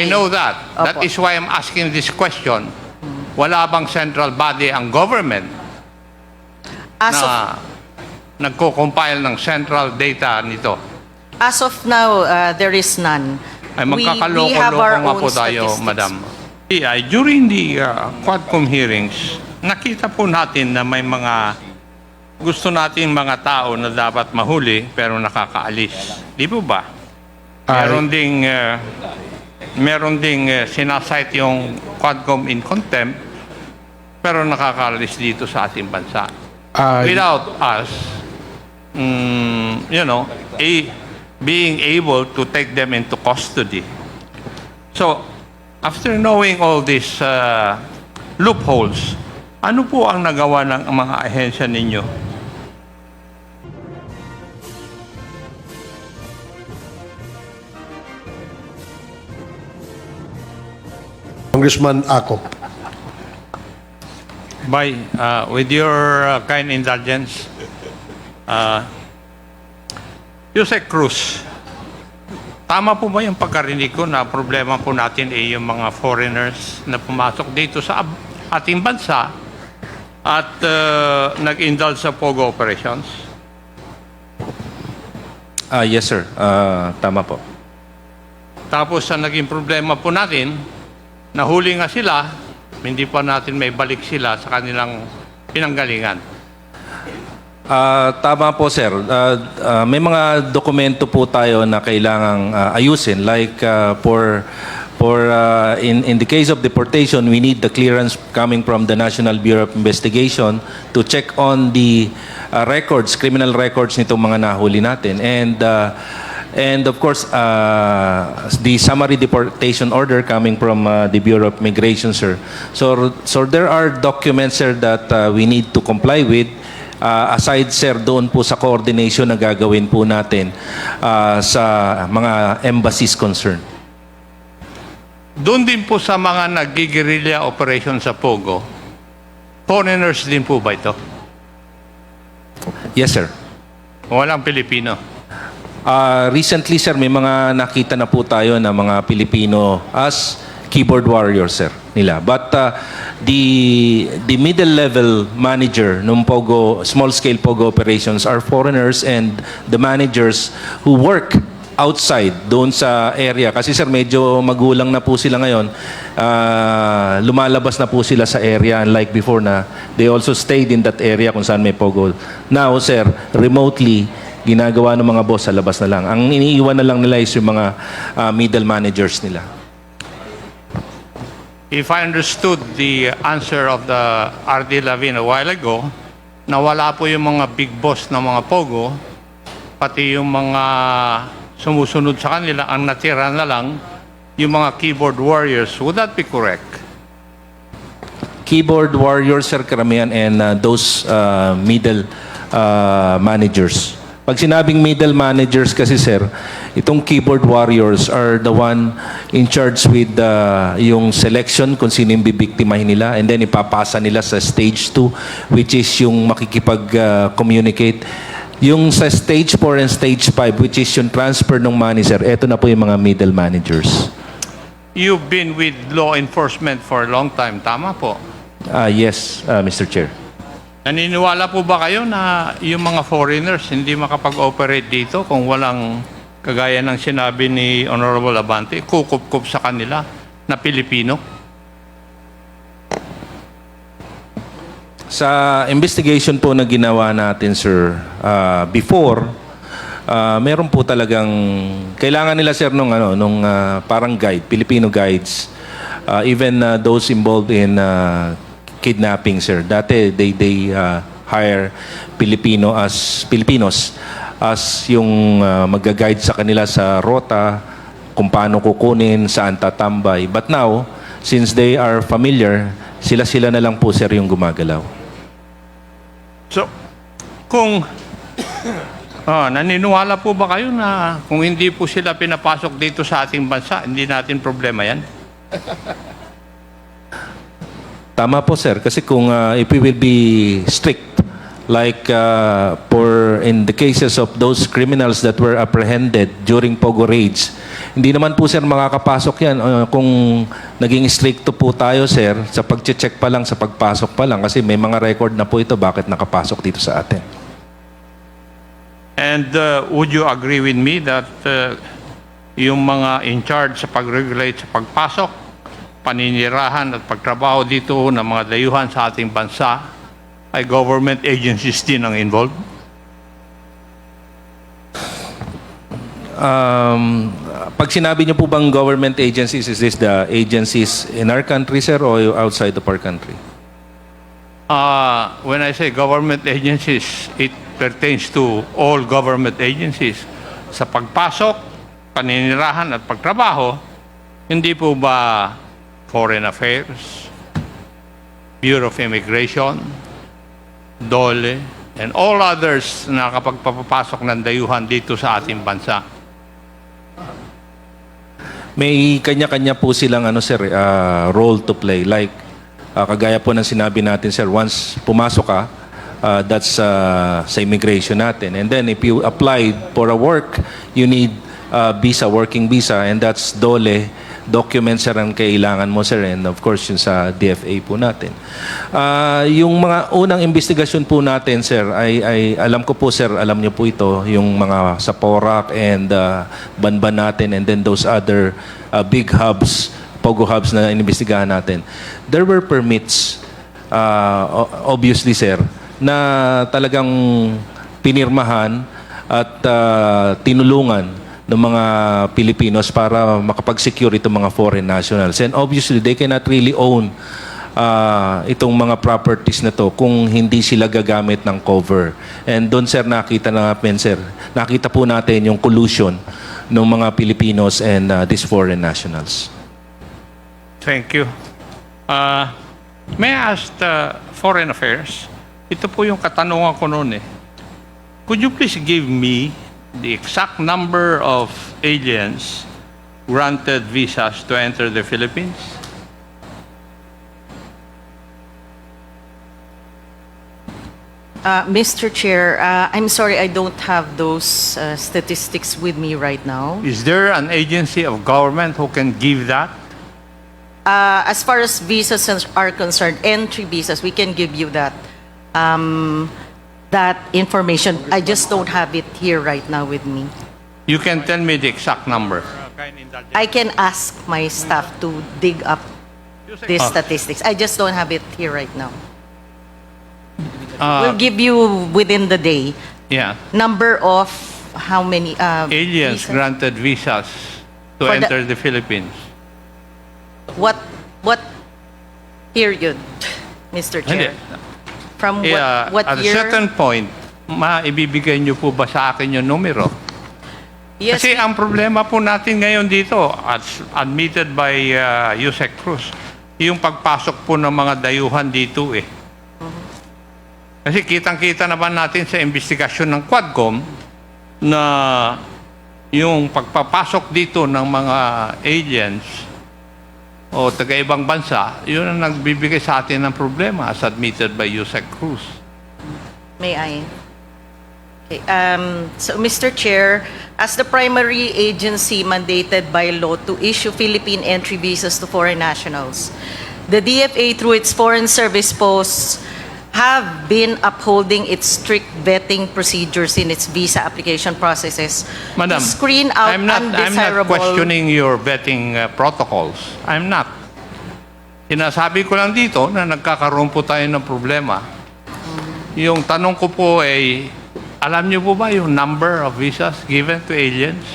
I know that. That Opo. is why I'm asking this question. Wala bang central body ang government As of, na nagko-compile ng central data nito? as of now, uh, there is none. Ay We- we have magkakaloko-loko our nga own po tayo, statistics. madam. Yeah, during the uh, Quadcom hearings, nakita po natin na may mga gusto natin mga tao na dapat mahuli pero nakakaalis. Di po ba? Meron ding uh, meron ding uh, sinasite yung Quadcom in contempt pero nakakaalis dito sa ating bansa Ah, without us, mm, you know, a, being able to take them into custody. So, after knowing all these uh, loopholes, ano po ang nagawa ng mga ahensya ninyo? Congressman Akop. By, uh, with your uh, kind indulgence, uh, Jose Cruz, tama po ba yung pagkarinig ko na problema po natin ay yung mga foreigners na pumasok dito sa ating bansa at uh, nag-indulge sa POGO operations? Ah, yes, sir. Ah, tama po. Tapos sa naging problema po natin, nahuli nga sila, hindi pa natin may balik sila sa kanilang pinanggalingan. Ah, tama po, sir. Ah, ah, may mga dokumento po tayo na kailangang ah, ayusin like ah, for for ah, in in the case of deportation, we need the clearance coming from the National Bureau of Investigation to check on the ah, records, criminal records nitong mga nahuli natin. And ah, And of course, uh, the summary deportation order coming from uh, the Bureau of Migration, sir. So, so there are documents, sir, that uh, we need to comply with. Uh, aside, sir, doon po sa coordination na gagawin po natin uh, sa mga embassies concerned. Doon din po sa mga naggigirilya operation sa Pogo, foreigners din po ba ito? Yes, sir. Walang Pilipino. Uh, recently, sir, may mga nakita na po tayo na mga Pilipino as keyboard warriors, sir, nila. But uh, the the middle level manager nung Pogo small scale Pogo operations are foreigners and the managers who work outside doon sa area. Kasi sir medyo magulang na po sila ngayon. Ah, lumalabas na po sila sa area unlike before na they also stayed in that area kung saan may pogo. Now sir remotely ginagawa ng mga boss sa labas na lang. Ang iniiwan na lang nila is yung mga ah, middle managers nila. If I understood the answer of the RD Lavin a while ago, nawala po yung mga big boss ng mga Pogo, pati yung mga sumusunod sa kanila, ang natira na lang, yung mga keyboard warriors. Would that be correct? Keyboard warriors, sir, karamihan, and ah, those ah, middle ah, managers. Pag sinabing middle managers kasi, sir, itong keyboard warriors are the one in charge with ah, yung selection kung sino yung bibiktimahin nila and then ipapasa nila sa stage 2 which is yung makikipag-communicate. yung sa stage 4 and stage 5 which is yung transfer ng money, sir, eto na po yung mga middle managers. You've been with law enforcement for a long time, tama po? Ah, yes, ah, Mr. Chair. Naniniwala po ba kayo na yung mga foreigners hindi makapag-operate dito kung walang kagaya ng sinabi ni Honorable Abante, kukup-kup sa kanila na Pilipino? Sa investigation po na ginawa natin, sir, ah, before, ah, meron po talagang kailangan nila sir nung ano nung ah, parang guide, Filipino guides. Ah, even ah, those involved in ah, kidnapping, sir. Dati they they ah, hire Filipino as Filipinos as yung ah, magga-guide sa kanila sa rota kung paano kukunin, saan tatambay. But now, since they are familiar, sila-sila na lang po sir yung gumagalaw. So, kung ah, naniniwala po ba kayo na kung hindi po sila pinapasok dito sa ating bansa, hindi natin problema yan? Tama po sir, kasi kung uh, if we will be strict like uh, for in the cases of those criminals that were apprehended during Pogo raids. Hindi naman po sir makakapasok yan uh, kung naging stricto po tayo sir sa pag-check pa lang sa pagpasok pa lang kasi may mga record na po ito bakit nakapasok dito sa atin. And uh, would you agree with me that uh, yung mga in charge sa pag-regulate sa pagpasok, paninirahan at pagtrabaho dito ng mga dayuhan sa ating bansa ay government agencies din ang involved? Um, pag sinabi niyo po bang government agencies, is this the agencies in our country, sir, or outside of our country? Uh, when I say government agencies, it pertains to all government agencies. Sa pagpasok, paninirahan at pagtrabaho, hindi po ba Foreign Affairs, Bureau of Immigration, DOLE, and all others na kapag papapasok ng dayuhan dito sa ating bansa? May kanya-kanya po silang ano sir, uh, role to play. Like uh, kagaya po ng sinabi natin sir, once pumasok ka, uh, that's uh, sa immigration natin. And then if you applied for a work, you need uh, visa, working visa, and that's dole documents sir ang kailangan mo sir and of course yun sa DFA po natin. Ah, yung mga unang investigasyon po natin sir ay, ay alam ko po sir, alam niyo po ito yung mga sa Porac and uh, Banban natin and then those other uh, big hubs, Pogo hubs na inimbestigahan natin. There were permits uh, obviously sir na talagang pinirmahan at uh, tinulungan ng mga Pilipinos para makapag-secure itong mga foreign nationals. And obviously, they cannot really own uh, itong mga properties na to kung hindi sila gagamit ng cover. And doon, sir, nakita na natin, sir, nakita po natin yung collusion ng mga Pilipinos and uh, these foreign nationals. Thank you. Uh, may I ask the Foreign Affairs? Ito po yung katanungan ko noon eh. Could you please give me the exact number of aliens granted visas to enter the Philippines? Uh, Mr. Chair, uh, I'm sorry, I don't have those uh, statistics with me right now. Is there an agency of government who can give that? Uh, as far as visas are concerned, entry visas, we can give you that, um, that information. I just don't have it here right now with me. You can tell me the exact number. I can ask my staff to dig up these Ah. statistics. I just don't have it here right now. Uh, We'll give you within the day yeah. number of how many uh, Aliens visas. granted visas to For the- enter the Philippines. What what period, Mr. Hindi. From what Yeah, what at a year? certain point, maibibigay niyo po ba sa akin yung numero? yes, Kasi ang problema po natin ngayon dito, as admitted by uh, Yusek Cruz, yung pagpasok po ng mga dayuhan dito eh. Kasi kitang-kita naman natin sa investigasyon ng Quadcom na yung pagpapasok dito ng mga aliens o taga-ibang bansa, yun ang nagbibigay sa atin ng problema as admitted by Yusek Cruz. May I? Okay, um, so, Mr. Chair, as the primary agency mandated by law to issue Philippine entry visas to foreign nationals, the DFA through its foreign service posts have been upholding its strict vetting procedures in its visa application processes Madam, to screen out I'm not, I'm not undesirable... questioning your vetting uh, protocols. I'm not. Sinasabi ko lang dito na nagkakaroon po tayo ng problema. Yung tanong ko po ay, alam niyo po ba yung number of visas given to aliens?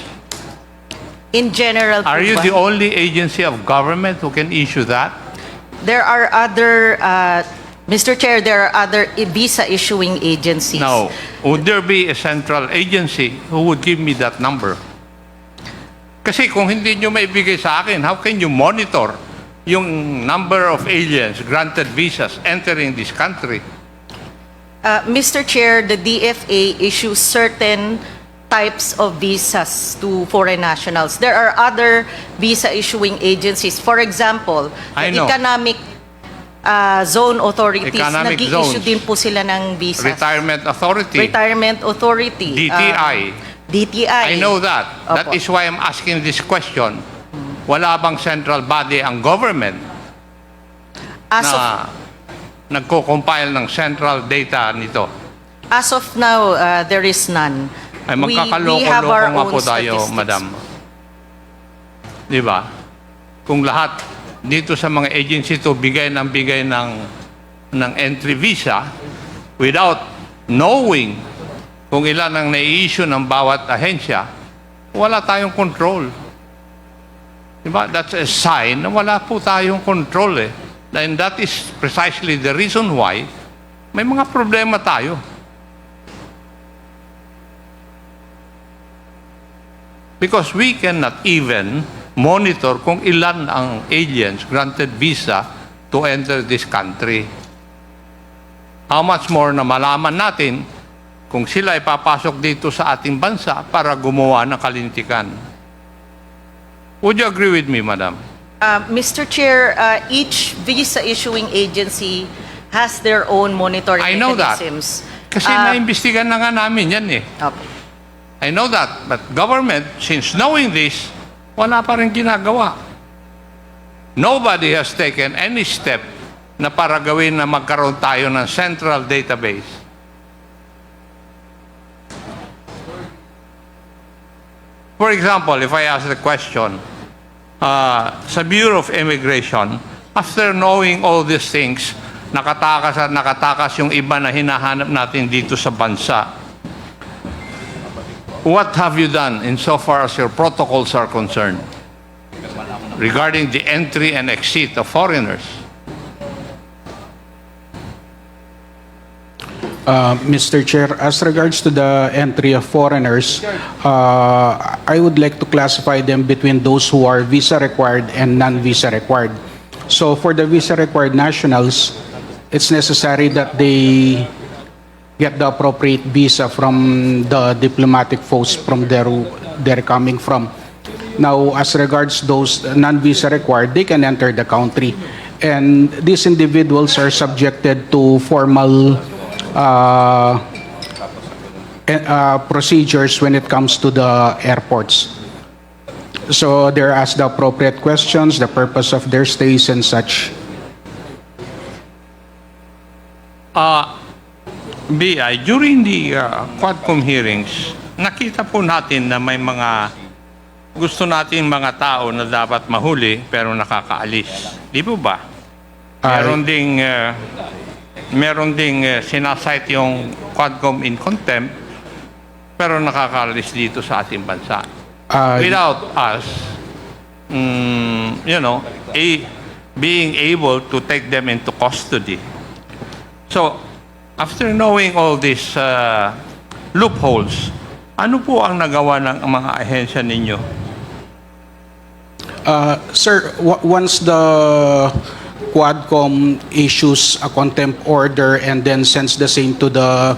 In general, Are you ba? the only agency of government who can issue that? There are other, uh, Mr. Chair, there are other visa issuing agencies. Now, would there be a central agency who would give me that number? Kasi kung hindi nyo maibigay sa akin, how can you monitor yung number of aliens granted visas entering this country? Uh, Mr. Chair, the DFA issues certain types of visas to foreign nationals. There are other visa issuing agencies. For example, the economic ah, zone authorities. Economic Nag-i-issue zones. din po sila ng visas. Retirement Authority. Retirement Authority. DTI. ah, DTI. I know that. That Opo. is why I'm asking this question. Wala bang central body ang government As of, na nagko-compile ng central data nito? as of now, ah, there is none. Ay We- we have magkakaloko-loko our nga own po tayo, statistics. madam. Di ba? Kung lahat dito sa mga agency to bigay ng bigay ng ng entry visa without knowing kung ilan ang nai-issue ng bawat ahensya, wala tayong control. Di ba? That's a sign na wala po tayong control eh. And that is precisely the reason why may mga problema tayo. Because we cannot even monitor kung ilan ang aliens granted visa to enter this country. How much more na malaman natin kung sila ay papasok dito sa ating bansa para gumawa ng kalintikan. Would you agree with me, madam? Uh, Mr. Chair, uh, each visa issuing agency has their own monitoring I know that. mechanisms. Kasi Uh, naimbestigan na nga namin yan eh. opo. I know that. But government, since knowing this, wala pa rin ginagawa. Nobody has taken any step na para gawin na magkaroon tayo ng central database. For example, if I ask the question, uh, sa Bureau of Immigration, after knowing all these things, nakatakas at nakatakas yung iba na hinahanap natin dito sa bansa, What have you done insofar as your protocols are concerned regarding the entry and exit of foreigners? Uh, Mr. Chair, as regards to the entry of foreigners, uh, I would like to classify them between those who are visa required and non-visa required. So for the visa required nationals, it's necessary that they get the appropriate visa from the diplomatic post from there they're coming from. Now, as regards those non-visa required, they can enter the country. And these individuals are subjected to formal uh, eh, uh, procedures when it comes to the airports. So they're asked the appropriate questions, the purpose of their stays and such. BI, during the uh, Quadcom hearings, nakita po natin na may mga gusto natin mga tao na dapat mahuli pero nakakaalis. Di po ba? Meron ding uh, meron ding uh, sinasite yung Quadcom in contempt pero nakakaalis dito sa ating bansa. Uh, Without us, mm, you know, a, being able to take them into custody. So, after knowing all these uh, loopholes, ano po ang nagawa ng mga ahensya ninyo? Uh, Sir, once the Quadcom issues a contempt order and then sends the same to the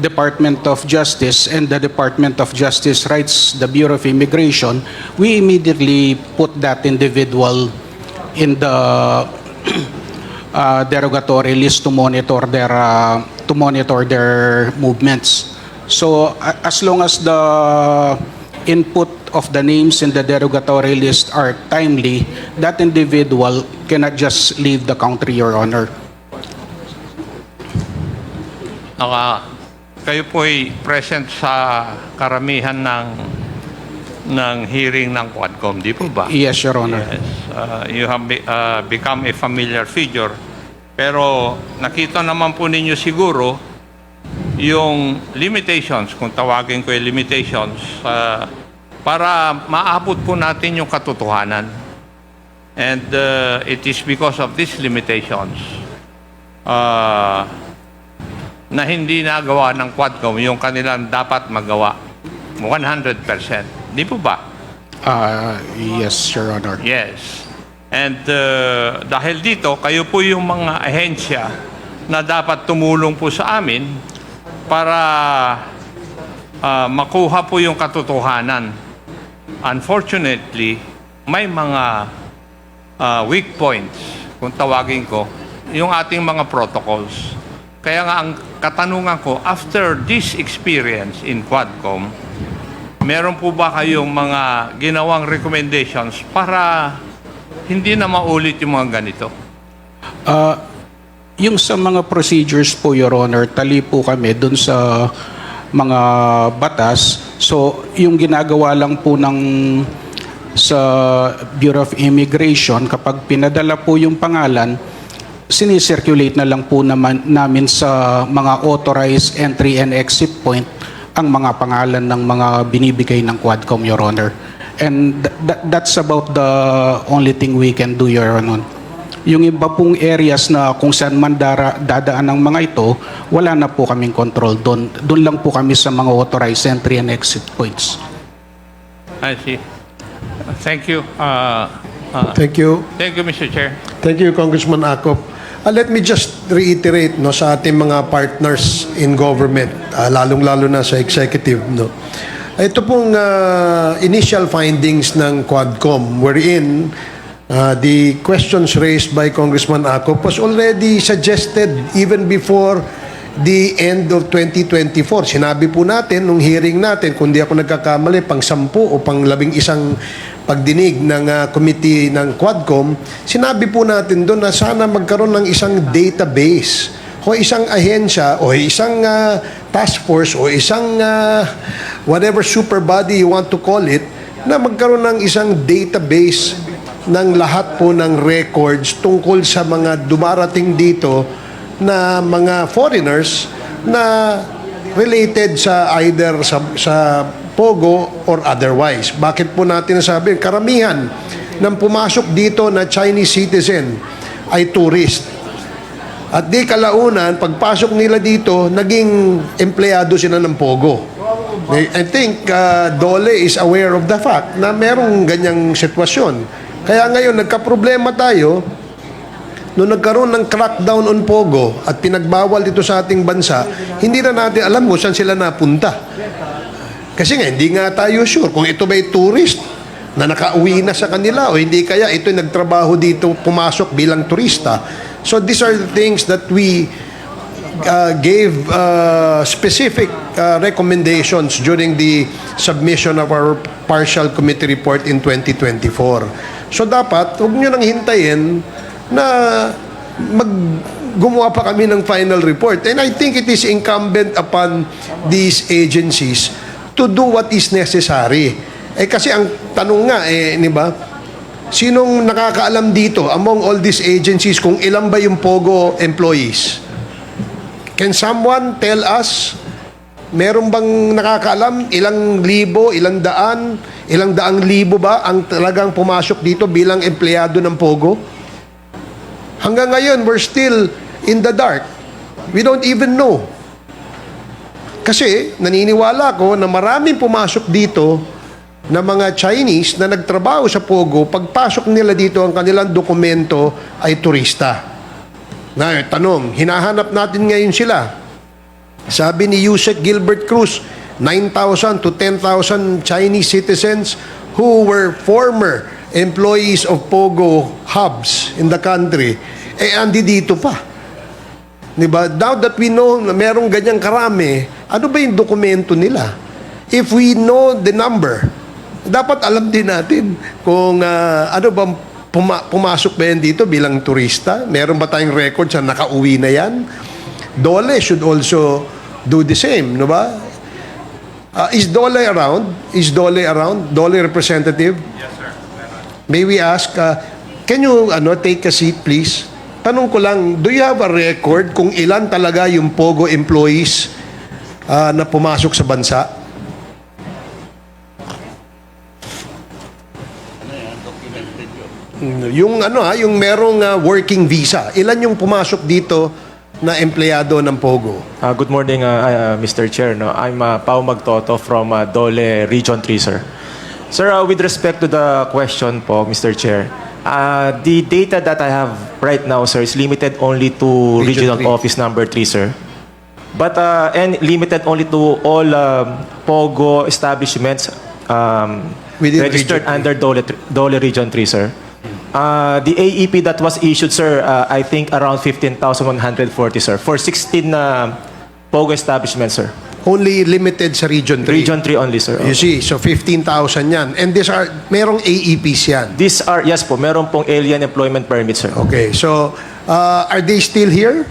Department of Justice and the Department of Justice writes the Bureau of Immigration, we immediately put that individual in the uh, derogatory list to monitor their uh, to monitor their movements. So a- as long as the input of the names in the derogatory list are timely, that individual cannot just leave the country, Your Honor. Naka, kayo po ay present sa karamihan ng ng hearing ng Quadcom, di po ba? Yes, Your Honor. Yes, uh, you have be- uh, become a familiar figure. Pero nakita naman po ninyo siguro yung limitations, kung tawagin ko yung limitations, uh, para maabot po natin yung katotohanan. And uh, it is because of these limitations uh, na hindi nagawa ng Quadcom yung kanilang dapat magawa 100%. Di po ba? Uh, yes, Your Honor. Yes. And uh, dahil dito, kayo po yung mga ahensya na dapat tumulong po sa amin para uh, makuha po yung katotohanan. Unfortunately, may mga uh, weak points, kung tawagin ko, yung ating mga protocols. Kaya nga ang katanungan ko, after this experience in Quadcom, meron po ba kayong mga ginawang recommendations para hindi na maulit yung mga ganito? Ah, yung sa mga procedures po, Your Honor, tali po kami dun sa mga batas. So, yung ginagawa lang po ng sa Bureau of Immigration, kapag pinadala po yung pangalan, sinicirculate na lang po naman namin sa mga authorized entry and exit point ang mga pangalan ng mga binibigay ng Quadcom, Your Honor. And th- th- that's about the only thing we can do, Your Honor. Yung iba pong areas na kung saan man dara, dadaan ng mga ito, wala na po kaming control doon. Doon lang po kami sa mga authorized entry and exit points. I see. Thank you. Uh, uh, Thank you. thank you, Mr. Chair. Thank you, Congressman Akop. Uh, let me just reiterate no, sa ating mga partners in government, uh, lalong-lalo na sa executive. No. Ito pong uh, initial findings ng Quadcom wherein uh, the questions raised by Congressman Akop was already suggested even before the end of 2024. Sinabi po natin nung hearing natin, kung di ako nagkakamali, pang sampu o pang labing isang pagdinig ng ah, committee ng Quadcom, sinabi po natin doon na sana magkaroon ng isang database o isang ahensya o isang ah, task force o isang ah, whatever super body you want to call it na magkaroon ng isang database ng lahat po ng records tungkol sa mga dumarating dito na mga foreigners na related sa either sa, sa Pogo or otherwise. Bakit po natin nasabi? Karamihan ng pumasok dito na Chinese citizen ay tourist. At di kalaunan, pagpasok nila dito, naging empleyado sila ng Pogo. I think uh, Dole is aware of the fact na merong ganyang sitwasyon. Kaya ngayon, nagka-problema tayo Noong nagkaroon ng crackdown on Pogo at pinagbawal dito sa ating bansa, hindi na natin alam kung saan sila napunta. Kasi nga, hindi nga tayo sure kung ito ba'y tourist na nakauwi na sa kanila o hindi kaya ito nagtrabaho dito, pumasok bilang turista. So these are the things that we uh, gave uh, specific uh, recommendations during the submission of our partial committee report in 2024. So dapat, huwag nyo nang hintayin na mag gumawa pa kami ng final report. And I think it is incumbent upon these agencies to do what is necessary. Eh kasi ang tanong nga eh, di ba? Sinong nakakaalam dito among all these agencies kung ilan ba yung Pogo employees? Can someone tell us meron bang nakakaalam ilang libo, ilang daan, ilang daang libo ba ang talagang pumasok dito bilang empleyado ng Pogo? Hanggang ngayon, we're still in the dark. We don't even know. Kasi naniniwala ko na maraming pumasok dito na mga Chinese na nagtrabaho sa Pogo, pagpasok nila dito ang kanilang dokumento ay turista. Na, tanong, hinahanap natin ngayon sila. Sabi ni Yusek Gilbert Cruz, 9,000 to 10,000 Chinese citizens who were former employees of Pogo hubs in the country, eh andi dito pa. Diba? Now that we know na merong ganyang karami, ano ba yung dokumento nila? If we know the number, dapat alam din natin kung ah, ano bang puma- pumasok ba yan dito bilang turista? Meron ba tayong record sa nakauwi na yan? Dole should also do the same, no ba? Ah, is Dole around? Is Dole around? Dole representative? Yes, sir. May we ask, uh, can you ano, take a seat, please? Tanong ko lang, do you have a record kung ilan talaga yung POGO employees uh, na pumasok sa bansa? Mm, Yung ano ha, yung merong uh, working visa. Ilan yung pumasok dito na empleyado ng POGO? Uh, good morning, uh, uh, Mr. Chair. No, I'm uh, Pao Magtoto from uh, Dole Region 3, sir. Sir, uh, with respect to the question po, Mr. Chair, uh, the data that I have right now, sir, is limited only to Region Regional three. Office Number 3, sir. But, uh, and limited only to all um, POGO establishments um, Within registered Region under Dole, Dole Region 3, sir. Uh, the AEP that was issued, sir, uh, I think around 15,140, sir, for 16 uh, POGO establishments, sir. Only limited sa Region 3. Region 3 only, sir. You see, so 15,000 yan. And these are, merong AEPs yan. These are, yes po, meron pong alien employment permit, sir. Okay, so uh, are they still here?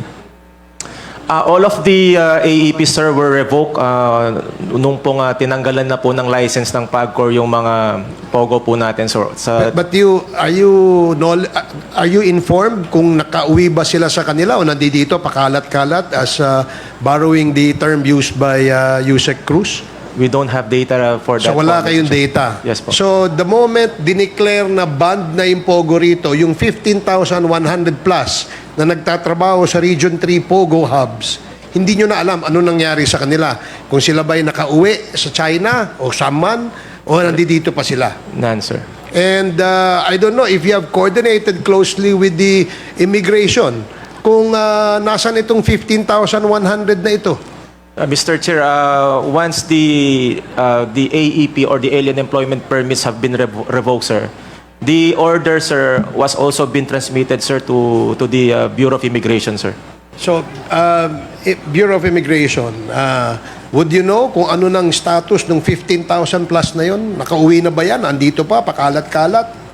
Uh, all of the uh, AEP, sir, were revoked uh, nung pong uh, tinanggalan na po ng license ng PAGCOR yung mga POGO po natin, sir. Sa, But, but you, are you, knowl- are you informed kung nakauwi ba sila sa kanila o nandito pakalat-kalat as uh, borrowing the term used by uh, Yusek Cruz? we don't have data for that. So wala po, kayong data. Yes po. So the moment dineclare na band na yung Pogo rito, yung 15,100 plus na nagtatrabaho sa Region 3 Pogo hubs, hindi nyo na alam ano nangyari sa kanila. Kung sila ba'y nakauwi sa China o Saman o nandito pa sila. None, sir. And uh, I don't know if you have coordinated closely with the immigration kung uh, nasan itong 15,100 na ito. Uh, Mr. Chair, uh, once the uh, the AEP or the alien employment permits have been revo- revoked, sir, the order, sir, was also been transmitted, sir, to to the uh, Bureau of Immigration, sir. So, i- Bureau of Immigration, uh, would you know kung ano ng status ng 15,000 plus na yon? Nakauwi na ba yan? Andito pa, pakalat-kalat?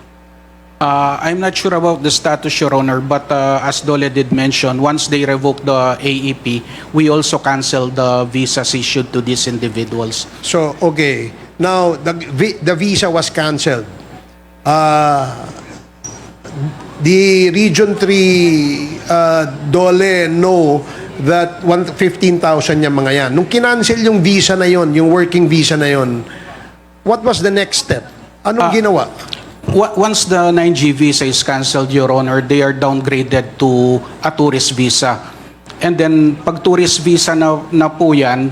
Uh, I'm not sure about the status, Your Honor, but uh, as Dole did mention, once they revoke the AEP, we also cancel the visas issued to these individuals. So, okay. Now, the, vi- the visa was canceled. Uh, the Region 3 uh, Dole know that one- 15,000 yung mga yan. Nung kinancel yung visa na yon, yung working visa na yon, what was the next step? Anong Ah, ginawa? Wa- Once the 9G visa is canceled, Your Honor, they are downgraded to a tourist visa. And then, pag tourist visa na, na po yan,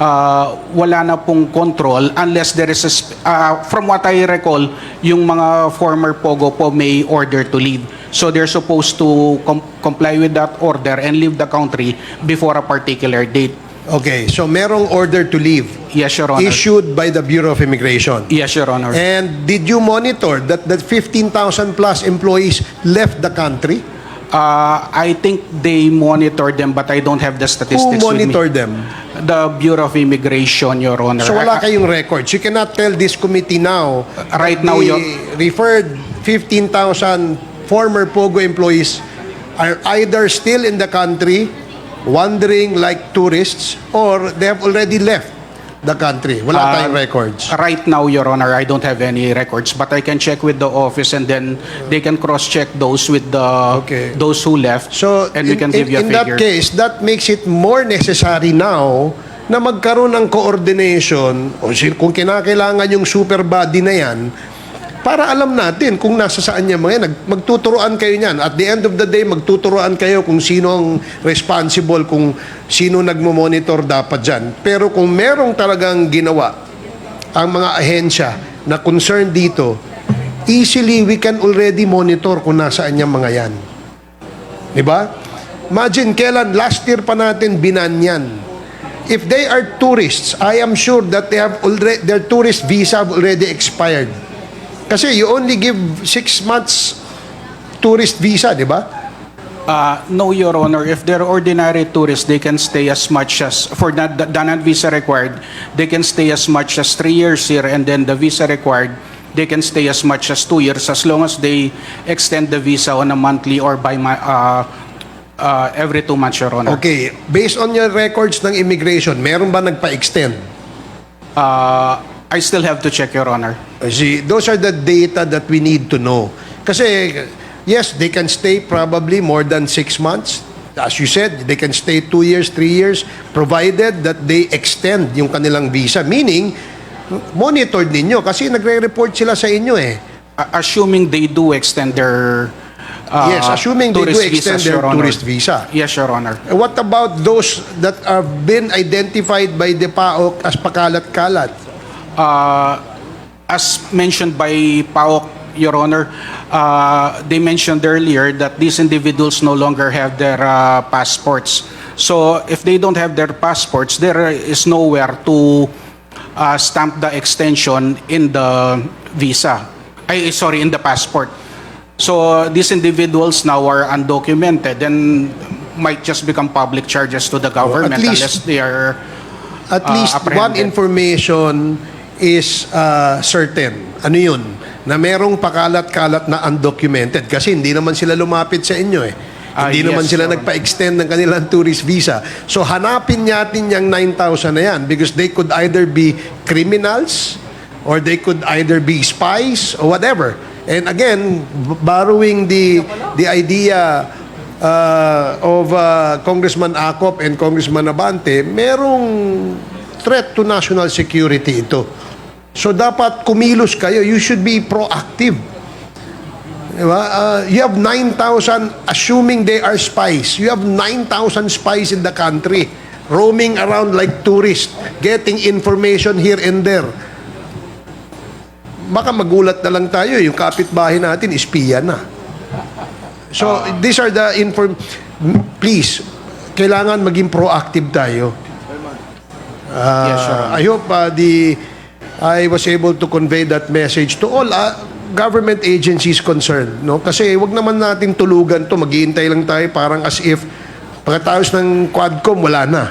uh, wala na pong control unless there is a, uh, from what I recall, yung mga former POGO po may order to leave. So they're supposed to com- comply with that order and leave the country before a particular date. Okay, so merong order to leave Yes, Your Honor. issued by the Bureau of Immigration. Yes, Your Honor. And did you monitor that the 15,000 plus employees left the country? Uh, I think they monitor them, but I don't have the Who statistics with me. them? The Bureau of Immigration, Your Honor. So wala kayong records. You cannot tell this committee now Right now, Your- referred 15,000 former POGO employees are either still in the country, wandering like tourists, or they have already left the country. Wala Uh, tayong records. Right now, Your Honor, I don't have any records, but I can check with the office and then they can cross-check those with the, Okay. those who left. So, and we in, can give in- you a in that figure. case, that makes it more necessary now na magkaroon ng coordination o si- kung kinakailangan yung super body na yan para alam natin kung nasa saan niya mga yan. Magtuturoan kayo niyan. At the end of the day, magtuturoan kayo kung sino ang responsible, kung sino nagmo-monitor dapat dyan. Pero kung merong talagang ginawa ang mga ahensya na concerned dito, easily we can already monitor kung nasaan niya mga yan. Di ba? Imagine, kailan last year pa natin binan yan. If they are tourists, I am sure that they have already, their tourist visa have already expired. Kasi you only give six months tourist visa, di ba? Uh, no, Your Honor. If they're ordinary tourists, they can stay as much as, for the, the, the non-visa required, they can stay as much as three years here, and then the visa required, they can stay as much as two years, as long as they extend the visa on a monthly or by, ma- uh, uh, every two months, Your Honor. Okay, based on your records ng immigration, meron ba nagpa-extend? Uh, I still have to check, Your Honor. See, those are the data that we need to know. Kasi, yes, they can stay probably more than six months. As you said, they can stay two years, three years, provided that they extend yung kanilang visa. Meaning, monitored ninyo kasi nagre-report sila sa inyo eh. Assuming they do extend their uh, Yes, assuming they do extend visas, their tourist visa. Yes, Your Honor. What about those that have been identified by the PAOK as pakalat-kalat? Uh, as mentioned by PAOK, Your Honor, uh, they mentioned earlier that these individuals no longer have their uh, passports. So if they don't have their passports, there is nowhere to uh, stamp the extension in the visa. Ay, sorry, in the passport. So these individuals now are undocumented and might just become public charges to the government At least- unless they are At uh, least one information is uh, certain. Ano yun? Na merong pakalat-kalat na undocumented kasi hindi naman sila lumapit sa inyo eh. Ah, hindi yes, naman sila Honor. nagpa-extend ng kanilang tourist visa. So hanapin natin yung 9,000 na yan because they could either be criminals or they could either be spies or whatever. And again, borrowing the the idea uh, of uh, Congressman Acop and Congressman Abante, merong threat to national security ito. So dapat kumilos kayo. You should be proactive. Diba? Uh, you have 9,000, assuming they are spies, you have 9,000 spies in the country roaming around like tourists, getting information here and there. Baka magulat na lang tayo, yung kapitbahay natin, espiya na. So, these are the inform... Please, kailangan maging proactive tayo. Uh, Yes, Honor. I hope uh, the I was able to convey that message to all uh, government agencies concerned, no? Kasi wag naman natin tulugan to, maghihintay lang tayo parang as if pagkatapos ng Quadcom wala na.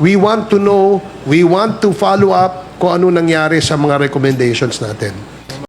We want to know, we want to follow up kung ano nangyari sa mga recommendations natin.